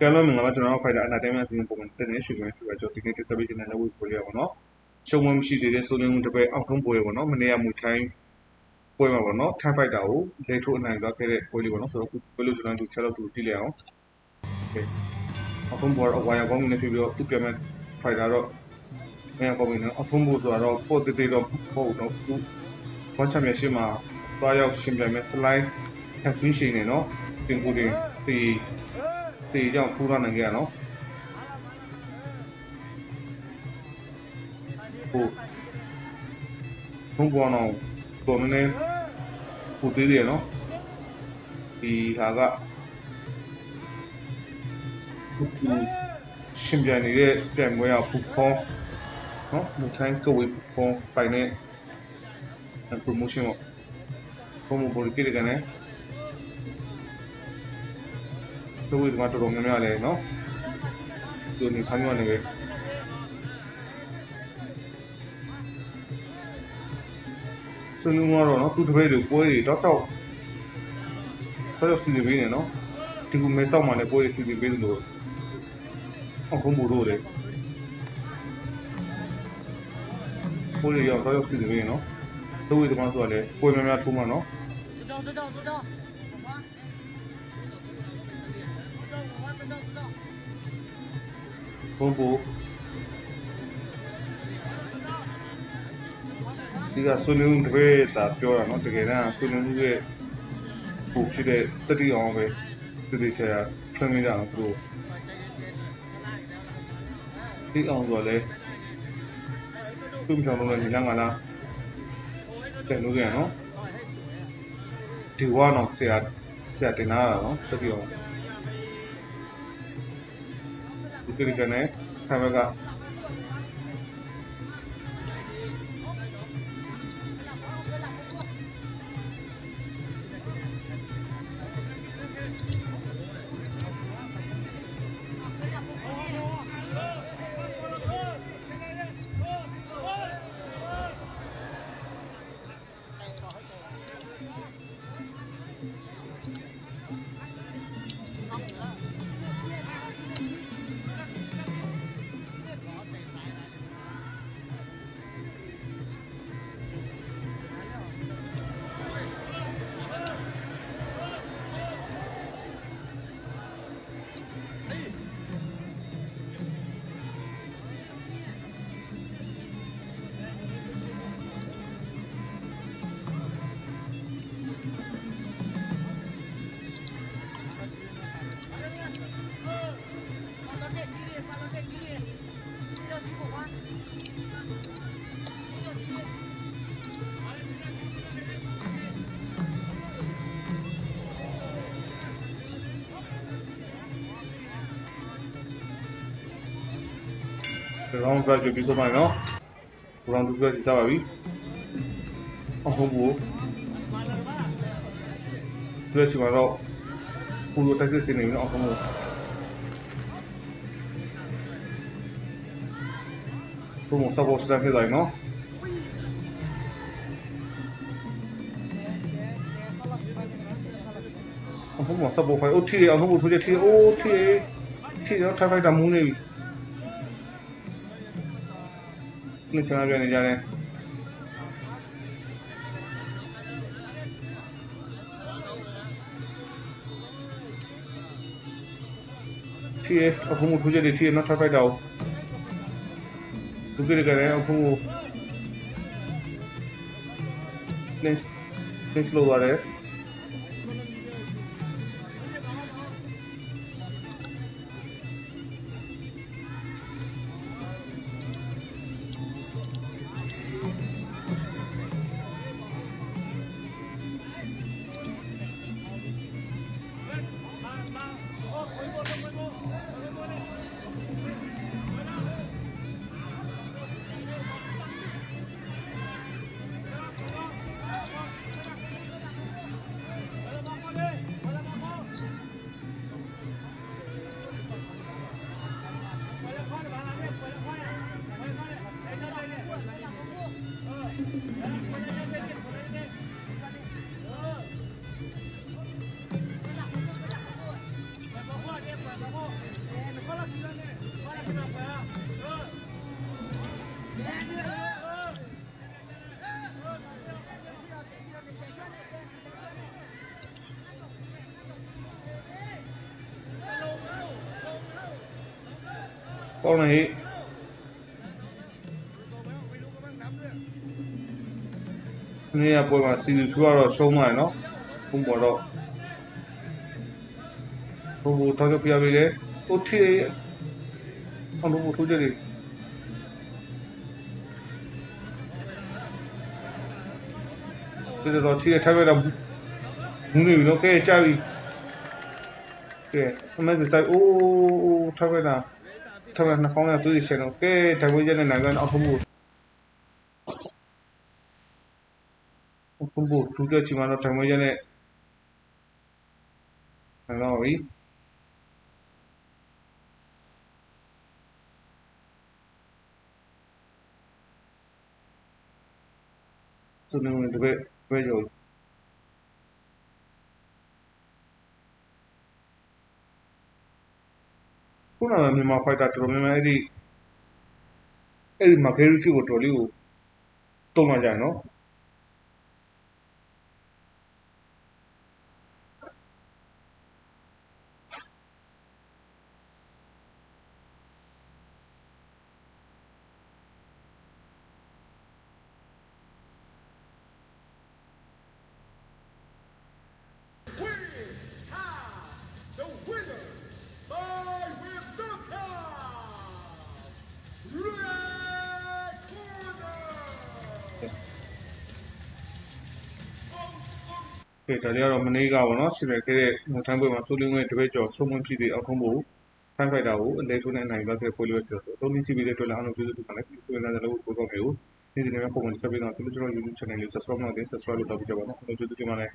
ကဲလို့မင်္ဂလာပါကျွန်တော်တို့ Fighter Entertainment အစီအစဉ်ပုံမှန်စနေရှုပ်ဝင်ဖြစ်ပါကျွန်တော်ဒီနေ့ disability နဲ့လုပ်ဖို့ပြောရပါတော့ရှုံးဝဲမရှိသေးတဲ့စိုးလင်းဦးတပည့်အောက်ထုံးပွဲပေါ့နော်မနေ့ကမူချိုင်းပွဲမှာပေါ့နော် Thai Fighter ကိုလေထိုးအနိုင်သွားခဲ့တဲ့ပွဲလေးပေါ့နော်ဆိုတော့ပွဲလို့ကျွန်တော်ဒီဆက်လုပ်သူကြည့်လိုက်အောင်အောက်ထုံးပွဲအဝိုင်အဝေါင်းနဲ့ပြပြီးတော့သူ့ပြန်မဲ့ Fighter တော့အဲပေါ့မင်းအောက်ထုံးပွဲဆိုတော့ပို့တေးတေးတော့ပို့တော့သူ World Championship မှာသွားရောက်ရှင်ပြိုင်မဲ့ Slide တက်ပြီးရှင်နေနော်တင်ကိုတင်ဒီ တေကြောင့်ထိုးရနိုင်ကြရနော်ဟိုဘုံဘောနောတော်နေနေဟိုသေးတယ်နော်ဒီဟာကဟိုရှင်ပြန်နေတဲ့ပြန်ပွဲကပူဖောင်းနော်မူထိုင်းကဝေးပူဖောင်းပိုင်နေ promotion ပေါ့ဘုံဘော်ဒီကိကနေ လုပ်ဝေးဒီမှာတော်တော်များများလဲနော်သူနေဆောင်ရနေပဲစနူမတော့နော်သူတပည့်တွေပွဲတွေတောက်ဆောက်ဆောက်စီပြီးနေနော်ဒီကူမဲဆောက်မှလည်းပွဲတွေစီပြီးလို့အခုမို့လို့လေပွဲတွေရောက်တောက်ဆောက်စီပြီးနေနော်လုပ်ဝေးဒီမှာဆိုရလဲပွဲများများထိုးမှနော်တော်တော်တော်တော် ဘုံဘူဒီကဆွေးနွေးမှုတစ်ပေတာပြောတာနော်တကယ်တမ်းဆွေးနွေးမှုရဲ့ပူဖြစ်တဲ့တတိအောင်ပဲတတိချာထွန်းမိတာသူတို့ဒီအောင်ဆိုလဲသူ့ချောင်းလုံးနဲ့ညီလာငါလားတဲ့လို့ပြန်နော်ဒီဝါတော့ဆရာဆရာတင်လာတာနော်တတိအောင် ဒီကိ ကနေခါမကရောင်းကကြပြီးဆိုမှနော်ရောင်းသူကစီစားပါပြီအဟုတ်ဘူးသူစီမှာတော့ပူလို့တက်စစ်စနေနော်အဟုတ်ဘူးဘုံစပေါ်စတဲ့တိုင်းနော်အဟုတ်မစပေါ်ဖိုင်အိုတီအဟုတ်ဘူးသူတီအိုတီတီတော့ထိုင်ဖိုင်တမူးနေပြီ နှစ်ချာပြန်နေကြတယ်ทีအခုမှသူကြတယ်ทีနော်ထားဖိုက်တာ ကောင်းလေနေ့ကပွဲမှာစီစီဖြူကတော့ရှုံးသွားတယ်နော်ဘုံပေါ်တော့ဘုံဘောတော့ပြရပြီလေဟိုထီအောင်လို့ထိုးကြတယ်ဒီတော့ထီရထားရတာမူးနေပြီနော်ကဲကြာပြီကဲအမေကစားအိုးထားရတာ ထားရနှာခေါင်းကသူ့ရှင်တော့ကဲတဝေးကျတဲ့နိုင်ငံအောင်ဖို့ဘုံဘောသူကြချီမတော့တဝေးကျတဲ့အဲ့ တော့ပြီစနေနေ့တပည့်ဘယ်ကြောခုနကမြန်မာဖိုက်တာတော်တော်များများအဲ့ဒီအဲ့ဒီမာဂရီချီကိုတော်လေးကိုတုံးလာကြတယ်နော် ကဲဒါကြတော့မနေ့ကပေါ့နော်ဆီရခဲ့တဲ့မထမ်းပွဲမှာဆိုလင်းရဲ့တပည့်ကျော်ဆုံးမဖြစ်တဲ့အောက်ထုံးဖို့ဖိုင်ဖိုက်တာကိုအလဲထိုးနဲ့နိုင်သွားတဲ့ပွဲလေးပဲပြောဆိုအသုံးကြည့်ပြီးတဲ့အတွက်လည်းအားလုံးကျေးဇူးတင်ပါတယ်ဒီလိုလည်းလည်းကိုတော့မျိုးနေ့စဉ်နဲ့ပုံမှန်ဆက်ပြီးတော့ဒီလိုကျွန်တော် YouTube channel လေး subscribe လုပ်တဲ့ subscribe လုပ်တော့ပြကြပါတော့အားလုံးကျေးဇူးတင်ပါတယ်